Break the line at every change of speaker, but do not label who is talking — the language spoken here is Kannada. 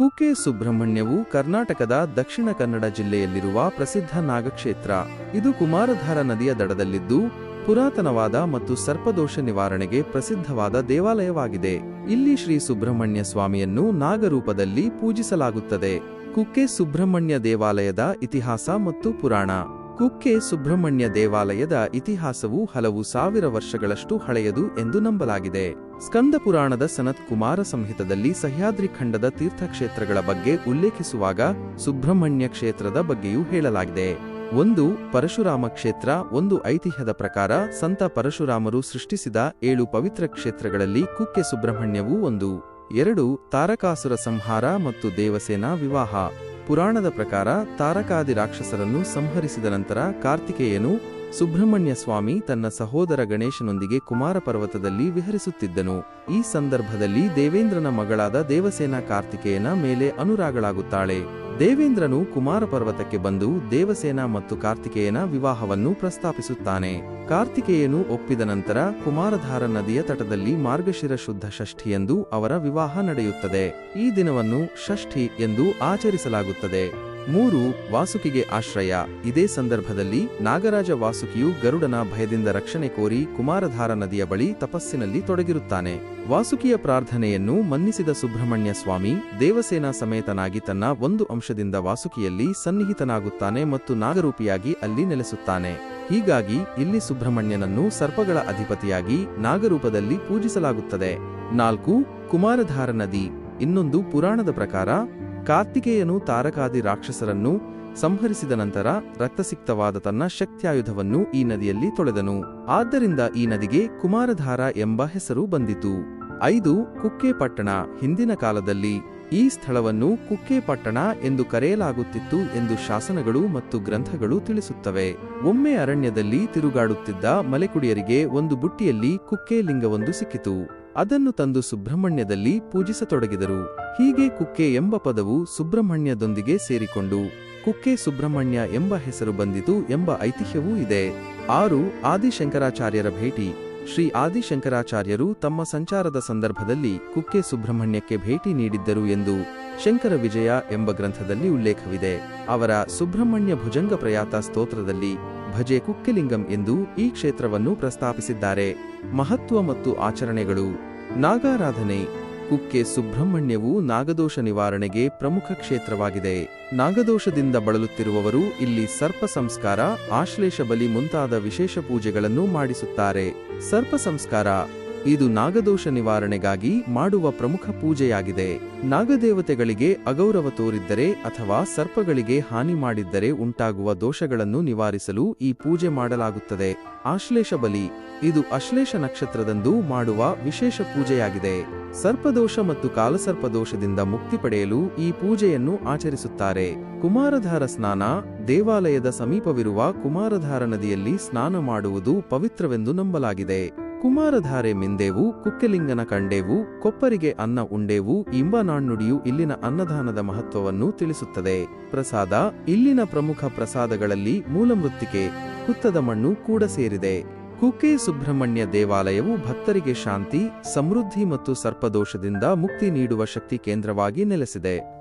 ಕುಕ್ಕೆ ಸುಬ್ರಹ್ಮಣ್ಯವು ಕರ್ನಾಟಕದ ದಕ್ಷಿಣ ಕನ್ನಡ ಜಿಲ್ಲೆಯಲ್ಲಿರುವ ಪ್ರಸಿದ್ಧ ನಾಗಕ್ಷೇತ್ರ. ಇದು ಕುಮಾರಧಾರ ನದಿಯ ದಡದಲ್ಲಿದ್ದು, ಪುರಾತನವಾದ ಮತ್ತು ಸರ್ಪದೋಷ ನಿವಾರಣೆಗೆ ಪ್ರಸಿದ್ಧವಾದ ದೇವಾಲಯವಾಗಿದೆ. ಇಲ್ಲಿ ಶ್ರೀ ಸುಬ್ರಹ್ಮಣ್ಯ ಸ್ವಾಮಿಯನ್ನು ನಾಗರೂಪದಲ್ಲಿ ಪೂಜಿಸಲಾಗುತ್ತದೆ. ಕುಕ್ಕೆ ಸುಬ್ರಹ್ಮಣ್ಯ ದೇವಾಲಯದ ಇತಿಹಾಸ ಮತ್ತು ಪುರಾಣ. ಕುಕ್ಕೆ ಸುಬ್ರಹ್ಮಣ್ಯ ದೇವಾಲಯದ ಇತಿಹಾಸವು ಹಲವು ಸಾವಿರ ವರ್ಷಗಳಷ್ಟು ಹಳೆಯದು ಎಂದು ನಂಬಲಾಗಿದೆ. ಸ್ಕಂದ ಪುರಾಣದ ಸನತ್ ಕುಮಾರ ಸಂಹಿತದಲ್ಲಿ ಸಹ್ಯಾದ್ರಿ ಖಂಡದ ತೀರ್ಥಕ್ಷೇತ್ರಗಳ ಬಗ್ಗೆ ಉಲ್ಲೇಖಿಸುವಾಗ ಸುಬ್ರಹ್ಮಣ್ಯ ಕ್ಷೇತ್ರದ ಬಗ್ಗೆಯೂ ಹೇಳಲಾಗಿದೆ. ಒಂದು ಪರಶುರಾಮ ಕ್ಷೇತ್ರ, ಒಂದು ಐತಿಹ್ಯದ ಪ್ರಕಾರ ಸಂತ ಪರಶುರಾಮರು ಸೃಷ್ಟಿಸಿದ ಏಳು ಪವಿತ್ರ ಕ್ಷೇತ್ರಗಳಲ್ಲಿ ಕುಕ್ಕೆ ಸುಬ್ರಹ್ಮಣ್ಯವೂ ಒಂದು. ಎರಡು ತಾರಕಾಸುರ ಸಂಹಾರ ಮತ್ತು ದೇವಸೇನಾ ವಿವಾಹ. ಪುರಾಣದ ಪ್ರಕಾರ ತಾರಕಾದಿ ರಾಕ್ಷಸರನ್ನು ಸಂಹರಿಸಿದ ನಂತರ ಕಾರ್ತಿಕೇಯನು ಸುಬ್ರಹ್ಮಣ್ಯ ಸ್ವಾಮಿ ತನ್ನ ಸಹೋದರ ಗಣೇಶನೊಂದಿಗೆ ಕುಮಾರ ಪರ್ವತದಲ್ಲಿ ವಿಹರಿಸುತ್ತಿದ್ದನು. ಈ ಸಂದರ್ಭದಲ್ಲಿ ದೇವೇಂದ್ರನ ಮಗಳಾದ ದೇವಸೇನಾ ಕಾರ್ತಿಕೇಯನ ಮೇಲೆ ಅನುರಾಗಳಾಗುತ್ತಾಳೆ. ದೇವೇಂದ್ರನು ಕುಮಾರ ಪರ್ವತಕ್ಕೆ ಬಂದು ದೇವಸೇನಾ ಮತ್ತು ಕಾರ್ತಿಕೇಯನ ವಿವಾಹವನ್ನು ಪ್ರಸ್ತಾಪಿಸುತ್ತಾನೆ. ಕಾರ್ತಿಕೇಯನು ಒಪ್ಪಿದ ನಂತರ ಕುಮಾರಧಾರ ನದಿಯ ತಟದಲ್ಲಿ ಮಾರ್ಗಶಿರ ಶುದ್ಧ ಷಷ್ಠಿಯೆಂದು ಅವರ ವಿವಾಹ ನಡೆಯುತ್ತದೆ. ಈ ದಿನವನ್ನು ಷಷ್ಠಿ ಎಂದು ಆಚರಿಸಲಾಗುತ್ತದೆ. ಮೂರು, ವಾಸುಕಿಗೆ ಆಶ್ರಯ. ಇದೇ ಸಂದರ್ಭದಲ್ಲಿ ನಾಗರಾಜ ವಾಸುಕಿಯು ಗರುಡನ ಭಯದಿಂದ ರಕ್ಷಣೆ ಕೋರಿ ಕುಮಾರಧಾರ ನದಿಯ ಬಳಿ ತಪಸ್ಸಿನಲ್ಲಿ ತೊಡಗಿರುತ್ತಾನೆ. ವಾಸುಕಿಯ ಪ್ರಾರ್ಥನೆಯನ್ನು ಮನ್ನಿಸಿದ ಸುಬ್ರಹ್ಮಣ್ಯ ಸ್ವಾಮಿ, ದೇವಸೇನಾ ಸಮೇತನಾಗಿ ತನ್ನ ಒಂದು ಅಂಶದಿಂದ ವಾಸುಕಿಯಲ್ಲಿ ಸನ್ನಿಹಿತನಾಗುತ್ತಾನೆ ಮತ್ತು ನಾಗರೂಪಿಯಾಗಿ ಅಲ್ಲಿ ನೆಲೆಸುತ್ತಾನೆ. ಹೀಗಾಗಿ ಇಲ್ಲಿ ಸುಬ್ರಹ್ಮಣ್ಯನನ್ನು ಸರ್ಪಗಳ ಅಧಿಪತಿಯಾಗಿ ನಾಗರೂಪದಲ್ಲಿ ಪೂಜಿಸಲಾಗುತ್ತದೆ. ನಾಲ್ಕು, ಕುಮಾರಧಾರ ನದಿ. ಇನ್ನೊಂದು ಪುರಾಣದ ಪ್ರಕಾರ ಕಾರ್ತಿಕೇಯನು ತಾರಕಾದಿ ರಾಕ್ಷಸರನ್ನು ಸಂಹರಿಸಿದ ನಂತರ ರಕ್ತಸಿಕ್ತವಾದ ತನ್ನ ಶಕ್ತ್ಯಾಯುಧವನ್ನು ಈ ನದಿಯಲ್ಲಿ ತೊಳೆದನು. ಆದ್ದರಿಂದ ಈ ನದಿಗೆ ಕುಮಾರಧಾರ ಎಂಬ ಹೆಸರು ಬಂದಿತು. ಐದು ಕುಕ್ಕೆ ಪಟ್ಟಣ ಹಿಂದಿನ ಕಾಲದಲ್ಲಿ ಈ ಸ್ಥಳವನ್ನು ಕುಕ್ಕೆ ಪಟ್ಟಣ ಎಂದು ಕರೆಯಲಾಗುತ್ತಿತ್ತು ಎಂದು ಶಾಸನಗಳು ಮತ್ತು ಗ್ರಂಥಗಳು ತಿಳಿಸುತ್ತವೆ. ಒಮ್ಮೆ ಅರಣ್ಯದಲ್ಲಿ ತಿರುಗಾಡುತ್ತಿದ್ದ ಮಲೆಕುಡಿಯರಿಗೆ ಒಂದು ಬುಟ್ಟಿಯಲ್ಲಿ ಕುಕ್ಕೆ ಲಿಂಗವೊಂದು ಸಿಕ್ಕಿತು. ಅದನ್ನು ತಂದು ಸುಬ್ರಹ್ಮಣ್ಯದಲ್ಲಿ ಪೂಜಿಸತೊಡಗಿದರು. ಹೀಗೆ ಕುಕ್ಕೆ ಎಂಬ ಪದವು ಸುಬ್ರಹ್ಮಣ್ಯದೊಂದಿಗೆ ಸೇರಿಕೊಂಡು ಕುಕ್ಕೆ ಸುಬ್ರಹ್ಮಣ್ಯ ಎಂಬ ಹೆಸರು ಬಂದಿತು ಎಂಬ ಐತಿಹ್ಯವೂ ಇದೆ. ಆರು ಆದಿಶಂಕರಾಚಾರ್ಯರ ಭೇಟಿ. ಶ್ರೀ ಆದಿಶಂಕರಾಚಾರ್ಯರು ತಮ್ಮ ಸಂಚಾರದ ಸಂದರ್ಭದಲ್ಲಿ ಕುಕ್ಕೆ ಸುಬ್ರಹ್ಮಣ್ಯಕ್ಕೆ ಭೇಟಿ ನೀಡಿದ್ದರು ಎಂದು ಶಂಕರ ವಿಜಯ ಎಂಬ ಗ್ರಂಥದಲ್ಲಿ ಉಲ್ಲೇಖವಿದೆ. ಅವರ ಸುಬ್ರಹ್ಮಣ್ಯ ಭುಜಂಗ ಪ್ರಯಾತ ಸ್ತೋತ್ರದಲ್ಲಿ ಭಜೆ ಕುಕ್ಕೆಲಿಂಗಂ ಎಂದು ಈ ಕ್ಷೇತ್ರವನ್ನು ಪ್ರಸ್ತಾಪಿಸಿದ್ದಾರೆ. ಮಹತ್ವ ಮತ್ತು ಆಚರಣೆಗಳು. ನಾಗಾರಾಧನೆ. ಕುಕ್ಕೆ ಸುಬ್ರಹ್ಮಣ್ಯವು ನಾಗದೋಷ ನಿವಾರಣೆಗೆ ಪ್ರಮುಖ ಕ್ಷೇತ್ರವಾಗಿದೆ. ನಾಗದೋಷದಿಂದ ಬಳಲುತ್ತಿರುವವರು ಇಲ್ಲಿ ಸರ್ಪ ಸಂಸ್ಕಾರ, ಆಶ್ಲೇಷ ಬಲಿ ಮುಂತಾದ ವಿಶೇಷ ಪೂಜೆಗಳನ್ನು ಮಾಡಿಸುತ್ತಾರೆ. ಸರ್ಪ ಸಂಸ್ಕಾರ. ಇದು ನಾಗದೋಷ ನಿವಾರಣೆಗಾಗಿ ಮಾಡುವ ಪ್ರಮುಖ ಪೂಜೆಯಾಗಿದೆ. ನಾಗದೇವತೆಗಳಿಗೆ ಅಗೌರವ ತೋರಿದ್ದರೆ ಅಥವಾ ಸರ್ಪಗಳಿಗೆ ಹಾನಿ ಮಾಡಿದ್ದರೆ ಉಂಟಾಗುವ ದೋಷಗಳನ್ನು ನಿವಾರಿಸಲು ಈ ಪೂಜೆ ಮಾಡಲಾಗುತ್ತದೆ. ಆಶ್ಲೇಷ ಬಲಿ. ಇದು ಅಶ್ಲೇಷ ನಕ್ಷತ್ರದಂದು ಮಾಡುವ ವಿಶೇಷ ಪೂಜೆಯಾಗಿದೆ. ಸರ್ಪದೋಷ ಮತ್ತು ಕಾಲಸರ್ಪದೋಷದಿಂದ ಮುಕ್ತಿ ಪಡೆಯಲು ಈ ಪೂಜೆಯನ್ನು ಆಚರಿಸುತ್ತಾರೆ. ಕುಮಾರಧಾರ ಸ್ನಾನ. ದೇವಾಲಯದ ಸಮೀಪವಿರುವ ಕುಮಾರಧಾರ ನದಿಯಲ್ಲಿ ಸ್ನಾನ ಮಾಡುವುದು ಪವಿತ್ರವೆಂದು ನಂಬಲಾಗಿದೆ. ಕುಮಾರಧಾರೆ ಮಿಂದೇವು, ಕುಕ್ಕೆಲಿಂಗನ ಕಂಡೇವು, ಕೊಪ್ಪರಿಗೆ ಅನ್ನ ಉಂಡೇವು ಎಂಬ ನಾಣ್ಣುಡಿಯು ಇಲ್ಲಿನ ಅನ್ನದಾನದ ಮಹತ್ವವನ್ನು ತಿಳಿಸುತ್ತದೆ. ಪ್ರಸಾದ, ಇಲ್ಲಿನ ಪ್ರಮುಖ ಪ್ರಸಾದಗಳಲ್ಲಿ ಮೂಲಮೃತ್ತಿಕೆ, ಹುತ್ತದ ಮಣ್ಣು ಕೂಡ ಸೇರಿದೆ. ಕುಕ್ಕೆ ಸುಬ್ರಹ್ಮಣ್ಯ ದೇವಾಲಯವು ಭಕ್ತರಿಗೆ ಶಾಂತಿ, ಸಮೃದ್ಧಿ ಮತ್ತು ಸರ್ಪದೋಷದಿಂದ ಮುಕ್ತಿ ನೀಡುವ ಶಕ್ತಿ ಕೇಂದ್ರವಾಗಿ ನೆಲೆಸಿದೆ.